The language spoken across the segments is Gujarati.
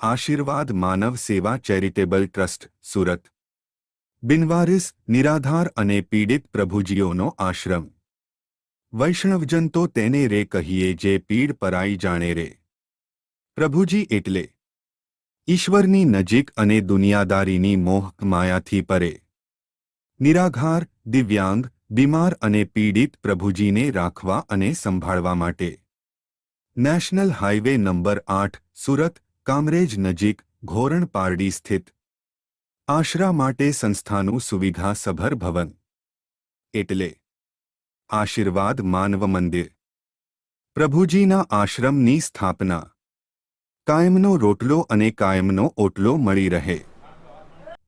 આશીર્વાદ માનવ સેવા ચેરિટેબલ ટ્રસ્ટ, સુરત. બિનવારિસ, નિરાધાર અને પીડિત પ્રભુજીઓનો આશ્રમ. વૈષ્ણવજન તો તેને રે કહીએ જે પીડ પરાઈ જાણે રે. પ્રભુજી એટલે, ઈશ્વરની નજીક અને દુનિયાદારીની મોહ માયાથી પરે. નિરાધાર દિવ્યાંગ, બીમાર અને પીડિત પ્રભુજીને રાખવા અને સંભાળવા માટે. નેશનલ હાઇવે નંબર આઠ, સુરત કામરેજ નજીક ઘોરણ પારડી સ્થિત આશરા માટે સંસ્થાનું સુવિધાસભર ભવન. એટલે આશીર્વાદ માનવ મંદિર. પ્રભુજીના આશ્રમની સ્થાપના. કાયમનો રોટલો અને કાયમનો ઓટલો મળી રહે.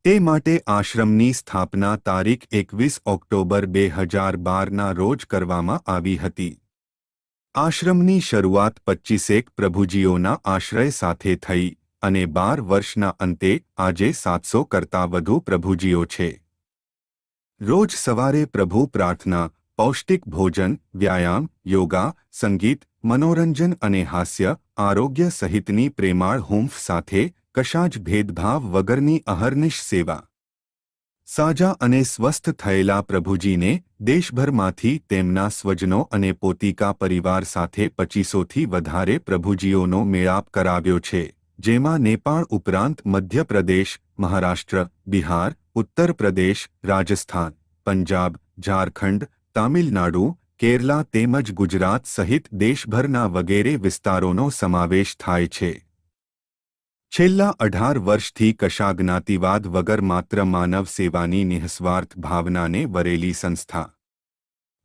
તે માટે આશ્રમની સ્થાપના તારીખ એકવીસ ઓક્ટોબર બે હજાર બારના રોજ કરવામાં આવી હતી. આશ્રમની શરૂઆત પચ્ચીસેક પ્રભુજીઓના આશ્રય સાથે થઈ અને બાર વર્ષના અંતે આજે સાતસો કરતાં વધુ પ્રભુજીઓ છે. રોજ સવારે પ્રભુ પ્રાર્થના, પૌષ્ટિક ભોજન, વ્યાયામ, યોગા, સંગીત, મનોરંજન અને હાસ્ય, આરોગ્ય સહિતની પ્રેમાળ હુંફ સાથે કશા જ ભેદભાવ વગરની અહર્નિશ સેવા. સાજા અને સ્વસ્થ થયેલા પ્રભુજીને દેશભરમાંથી તેમના સ્વજનો અને પોતિકા પરિવાર સાથે પચીસોથી વધારે પ્રભુજીઓનો મેળાપ કરાવ્યો છે, જેમાં નેપાળ ઉપરાંત મધ્યપ્રદેશ, મહારાષ્ટ્ર, બિહાર ઉત્તર પ્રદેશ રાજસ્થાન, પંજાબ, ઝારખંડ, તામિલનાડુ, કેરલા તેમજ ગુજરાત સહિત દેશભરના વગેરે વિસ્તારોનો સમાવેશ થાય છે. છેલ્લા અઢાર વર્ષથી કશાજ્ઞાતિવાદ વગર માત્ર માનવ સેવાની નિઃસ્વાર્થ ભાવનાને વરેલી સંસ્થા.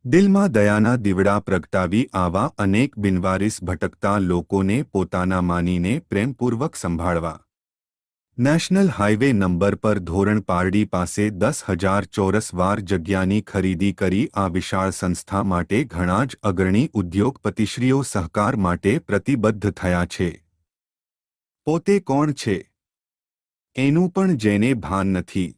દિલમાં દયાના દીવડા પ્રગટાવી આવા અનેક બિનવારિસ ભટકતા લોકોને પોતાના માનીને પ્રેમપૂર્વક સંભાળવા. નેશનલ હાઇવે નંબર પર ધોરણ પારડી પાસે દસ હજાર ચોરસ વાર જગ્યાની ખરીદી કરી આ વિશાળ સંસ્થા માટે ઘણા જ અગ્રણી ઉદ્યોગપતિશ્રીઓ સહકાર માટે પ્રતિબદ્ધ થયા છે. પોતે કોણ છે? એનું પણ જેને ભાન નથી.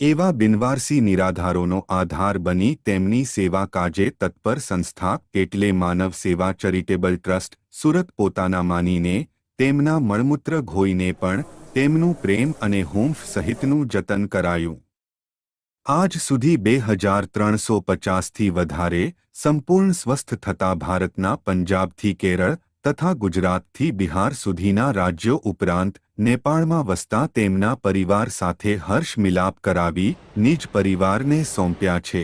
એવા બિનવારસી નિરાધારોનો આધાર બની તેમની સેવા કાજે તત્પર સંસ્થા એટલે માનવ સેવા ચેરિટેબલ ટ્રસ્ટ સુરત પોતાના માનીને તેમના મળમૂત્ર ઘોઈને પણ તેમનું પ્રેમ અને હૂંફ સહિતનું જતન કરાયું. આજ સુધી બે હજાર ત્રણસો પચાસથી વધારે સંપૂર્ણ સ્વસ્થ થતા ભારતના પંજાબથી કેરળ તથા ગુજરાતથી બિહાર સુધીના રાજ્યો ઉપરાંત નેપાળમાં વસતા તેમના પરિવાર સાથે હર્ષ મિલાપ કરાવી નિજ પરિવારને સોંપ્યા છે.